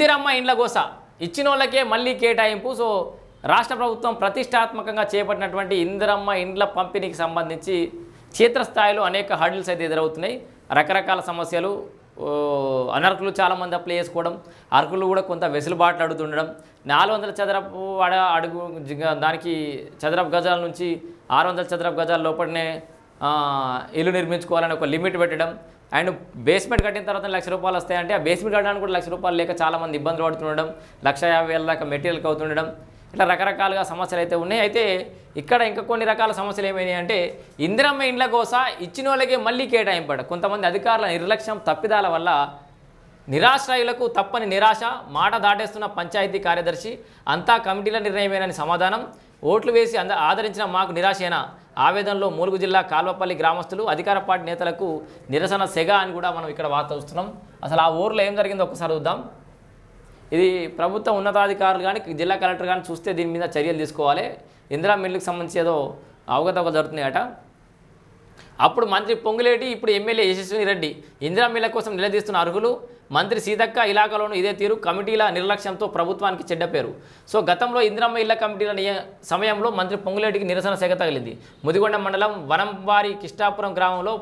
ఇందిరమ్మ ఇండ్ల గోస. ఇచ్చిన వాళ్ళకే మళ్ళీ కేటాయింపు. సో రాష్ట్ర ప్రభుత్వం ప్రతిష్టాత్మకంగా చేపట్టినటువంటి ఇందిరమ్మ ఇండ్ల పంపిణీకి సంబంధించి క్షేత్రస్థాయిలో అనేక హర్డిల్స్ అయితే ఎదురవుతున్నాయి. రకరకాల సమస్యలు అనర్కులు అనర్హులు చాలామంది అప్లై చేసుకోవడం అర్హులు కూడా కొంత వెసులుబాట్లు అడుగుతుండడం. నాలుగు వందల చదరపు అడ అడుగు దానికి చదరపు గజాల నుంచి ఆరు వందల చదరపు గజాల లోపలనే ఇల్లు నిర్మించుకోవాలని ఒక లిమిట్ పెట్టడం. అండ్ బేస్మెంట్ కట్టిన తర్వాత లక్ష రూపాయలు వస్తాయంటే ఆ బేస్మెంట్ కట్టడానికి కూడా లక్ష రూపాయలు లేక చాలామంది ఇబ్బందులు పడుతుండడం లక్ష యాభై వేల దాకా మెటీరియల్కి అవుతుండడం ఇట్లా రకరకాలుగా సమస్యలు అయితే ఉన్నాయి. అయితే ఇక్కడ ఇంకా కొన్ని రకాల సమస్యలు ఏమైనాయి అంటే ఇందిరమ్మ ఇండ్ల కోస ఇచ్చిన వాళ్ళకే మళ్ళీ కేటాయింపడ. కొంతమంది అధికారుల నిర్లక్ష్యం తప్పిదాల వల్ల నిరాశ్రయులకు తప్పని నిరాశ మాట దాటేస్తున్న పంచాయతీ కార్యదర్శి అంతా కమిటీల నిర్ణయమేనని సమాధానం ఓట్లు వేసి అంద ఆదరించిన మాకు నిరాశేనా ఆవేదనలో మూలుగు జిల్లా కాల్వపల్లి గ్రామస్తులు అధికార పార్టీ నేతలకు నిరసన సెగ అని కూడా మనం ఇక్కడ వార్త వస్తున్నాం అసలు ఆ ఊర్లో ఏం జరిగిందో ఒకసారి చూద్దాం. ఇది ప్రభుత్వ ఉన్నతాధికారులు కానీ జిల్లా కలెక్టర్ కానీ చూస్తే దీని మీద చర్యలు తీసుకోవాలి. ఇందిరా మిల్లుకి సంబంధించి ఏదో అవగతవకలు జరుగుతున్నాయట. అప్పుడు మంత్రి పొంగులేటి ఇప్పుడు ఎమ్మెల్యే యశస్విని రెడ్డి ఇందిరా మిల్ల కోసం నిలదీస్తున్న అర్హులు మంత్రి సీతక్క ఇలాకాలోనూ ఇదే తీరు కమిటీల నిర్లక్ష్యంతో ప్రభుత్వానికి చెడ్డ పేరు. సో గతంలో ఇందిరమ్మ ఇళ్ళ కమిటీల సమయంలో మంత్రి పొంగులేటికి నిరసన సెగ తగిలింది. ముదిగొండ మండలం వనంవారి కిష్టాపురం గ్రామంలో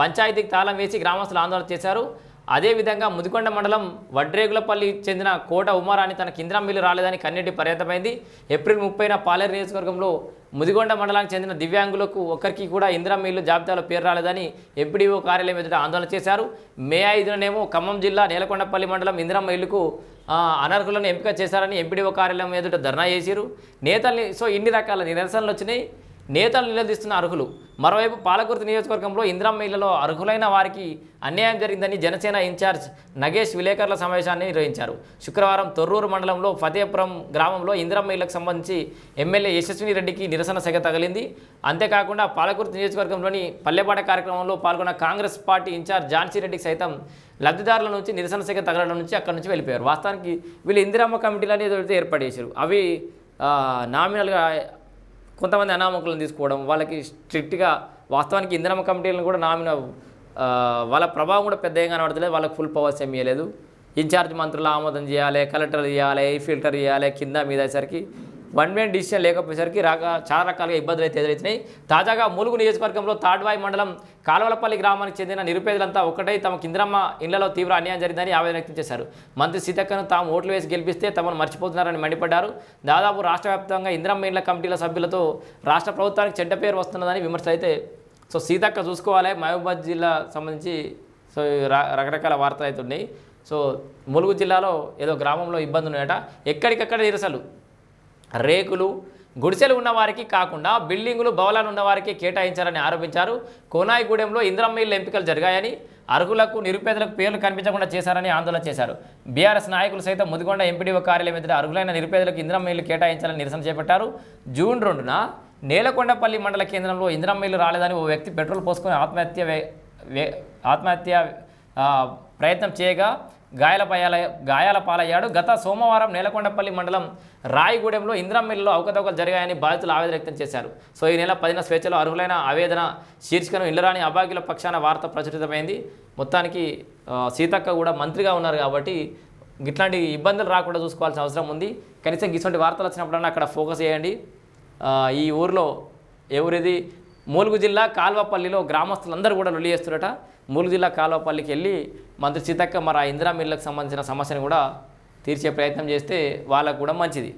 పంచాయతీకి తాళం వేసి గ్రామస్తులు ఆందోళన చేశారు. అదేవిధంగా ముదికొండ మండలం వడ్రేగులపల్లి చెందిన కోట ఉమారాణి తన ఇందిరా మిల్లు రాలేదని కన్నెట్టి పర్యంతమైంది ఏప్రిల్ ముప్పైన పాలేరు నియోజకవర్గంలో ముదిగొండ మండలానికి చెందిన దివ్యాంగులకు ఒక్కరికి కూడా ఇందిరా మిల్లు జాబితాలో పేరు రాలేదని ఎంపీడీఓ కార్యాలయం ఎదుట ఆందోళన చేశారు. మే ఐదుననేమో ఖమ్మం జిల్లా నేలకొండపల్లి మండలం ఇందిరమ్మ ఇల్లుకు అనర్హులను ఎంపిక చేశారని ఎంపీడీఓ కార్యాలయం ఎదుట ధర్నా చేశారు. నేతల్ని సో ఇన్ని రకాల నిరసనలు వచ్చినాయి. నేతలు నిలదీస్తున్న అర్హులు. మరోవైపు పాలకుర్తి నియోజకవర్గంలో ఇందిరమ్మ ఇళ్ళలో అర్హులైన వారికి అన్యాయం జరిగిందని జనసేన ఇన్ఛార్జ్ నగేష్ విలేకరుల సమావేశాన్ని నిర్వహించారు. శుక్రవారం తొర్రూరు మండలంలో ఫతేపురం గ్రామంలో ఇందిరమ్మ ఇళ్ళకు సంబంధించి ఎమ్మెల్యే యశస్విని రెడ్డికి నిరసన సెగ తగిలింది. అంతేకాకుండా పాలకుర్తి నియోజకవర్గంలోని పల్లెపాట కార్యక్రమంలో పాల్గొన్న కాంగ్రెస్ పార్టీ ఇన్ఛార్జ్ ఝాన్సీ రెడ్డికి సైతం లబ్ధిదారుల నుంచి నిరసన సెగ తగలడం నుంచి అక్కడి నుంచి వెళ్ళిపోయారు. వాస్తవానికి వీళ్ళు ఇందిరమ్మ కమిటీలు అనేది ఏర్పాటు చేశారు. అవి నామినల్గా కొంతమంది అనామకులను తీసుకోవడం వాళ్ళకి స్ట్రిక్ట్గా వాస్తవానికి ఇంధనం కమిటీలను కూడా నామిన వాళ్ళ ప్రభావం కూడా పెద్ద ఏం కనబడతలేదు. వాళ్ళకి ఫుల్ పవర్స్ ఏమి ఇవ్వలేదు ఇన్ఛార్జ్ మంత్రులు ఆమోదం చేయాలి కలెక్టర్ చేయాలి ఫిల్టర్ చేయాలి కింద మీద సరికి వన్ మెయిన్ డిసిషన్ లేకపోయేసరికి రాక చాలా రకాలుగా ఇబ్బందులు అయితే ఎదురవుతున్నాయి తాజాగా ములుగు నియోజకవర్గంలో తాడ్వాయి మండలం కాలువలపల్లి గ్రామానికి చెందిన నిరుపేదలంతా ఒకటై తమకు ఇందిరమ్మ ఇళ్ళలో తీవ్ర అన్యాయం జరిగిందని ఆవేదన వ్యక్తం చేశారు. మంత్రి సీతక్కను తాము ఓట్లు వేసి గెలిపిస్తే తమను మర్చిపోతున్నారని మండిపడ్డారు. దాదాపు రాష్ట్ర వ్యాప్తంగా ఇంద్రమ్మ ఇండ్ల కమిటీల సభ్యులతో రాష్ట్ర ప్రభుత్వానికి చెడ్డ పేరు వస్తున్నదని విమర్శలు అయితే సో సీతక్క చూసుకోవాలి. మహబూబాద్ జిల్లా సంబంధించి సో రకరకాల వార్తలు అయితే ఉన్నాయి. సో ములుగు జిల్లాలో ఏదో గ్రామంలో ఇబ్బంది ఉన్నాయట. ఎక్కడికక్కడ నిరసలు రేకులు గుడిసెలు ఉన్నవారికి కాకుండా బిల్డింగులు భవనాలు ఉన్నవారికి కేటాయించారని ఆరోపించారు. కోనాయిగూడెంలో ఇంద్రమ్మ ఇల్లు ఎంపికలు జరిగాయని అర్హులకు నిరుపేదలకు పేర్లు కనిపించకుండా చేశారని ఆందోళన చేశారు. బీఆర్ఎస్ నాయకులు సైతం ముదిగొండ ఎంపీడీఓ కార్యాలయం ఎదుట అర్హులైన నిరుపేదలకు ఇంద్రమ్మ కేటాయించాలని నిరసన చేపట్టారు. జూన్ రెండున నేలకొండపల్లి మండల కేంద్రంలో ఇంద్రమ్మ ఇల్లు రాలేదని ఓ వ్యక్తి పెట్రోల్ పోసుకొని ఆత్మహత్య వే- వే- ఆత్మహత్య ప్రయత్నం చేయగా గాయాలపాయాల గాయాల పాలయ్యాడు గత సోమవారం నేలకొండపల్లి మండలం రాయిగూడెంలో ఇంద్రమిల్లులో అవకతవకలు జరిగాయని బాధితులు ఆవేదన వ్యక్తం చేశారు. సో ఈ నెల పదిన స్వేచ్ఛలో అర్హులైన ఆవేదన శీర్షికను ఇల్లరాని అభాగ్యుల పక్షాన వార్త ప్రచురితమైంది. మొత్తానికి సీతక్క కూడా మంత్రిగా ఉన్నారు కాబట్టి ఇట్లాంటి ఇబ్బందులు రాకుండా చూసుకోవాల్సిన అవసరం ఉంది. కనీసం ఇటువంటి వార్తలు వచ్చినప్పుడన్నా అక్కడ ఫోకస్ చేయండి. ఈ ఊరిలో ఎవరిది? మూలుగు జిల్లా కాల్వపల్లిలో గ్రామస్తులందరూ కూడా లొల్లి చేస్తున్నట మూలుగు జిల్లా కాల్వపల్లికి వెళ్ళి మంత్రి సీతక్క మరి ఆ ఇందిరా మిల్లకు సంబంధించిన సమస్యను కూడా తీర్చే ప్రయత్నం చేస్తే వాళ్ళకు కూడా మంచిది.